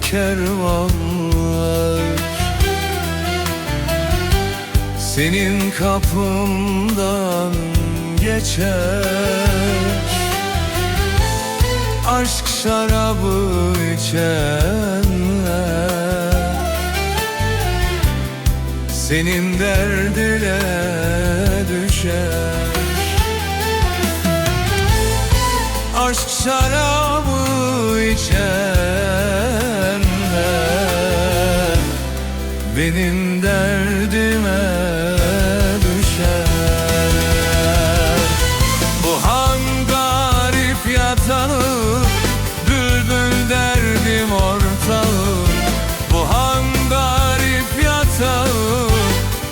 Kervanlar Senin kapımdan geçer. Aşk şarabı içenler. Senin derdine düşer. Aşk şarabı içenler benim derdime düşer. Bu han garip yatanı Bülbül derdim ortağı. Bu han garip yatağı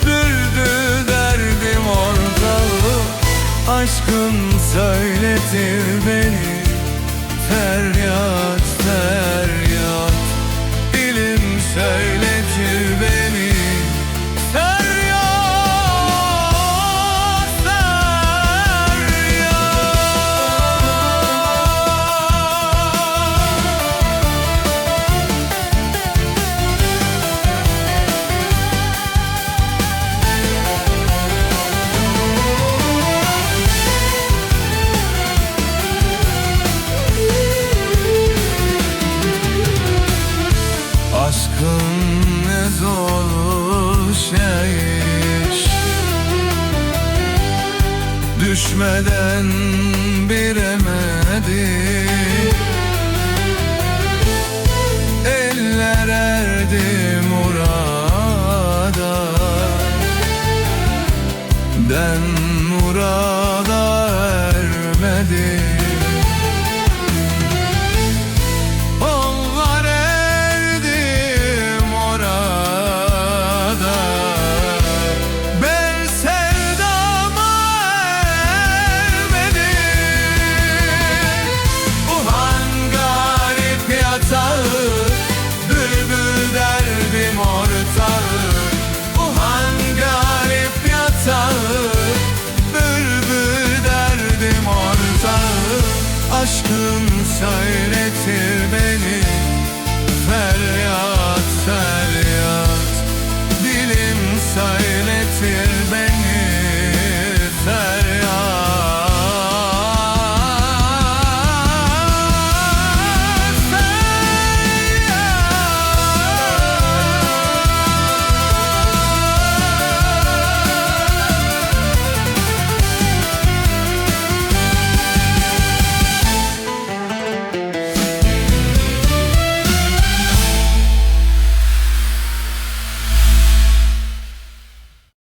Bülbül derdim ortağı. Aşkın söyletir beni Feryat feryat. Dilim söyletir Düşmeden bir söyle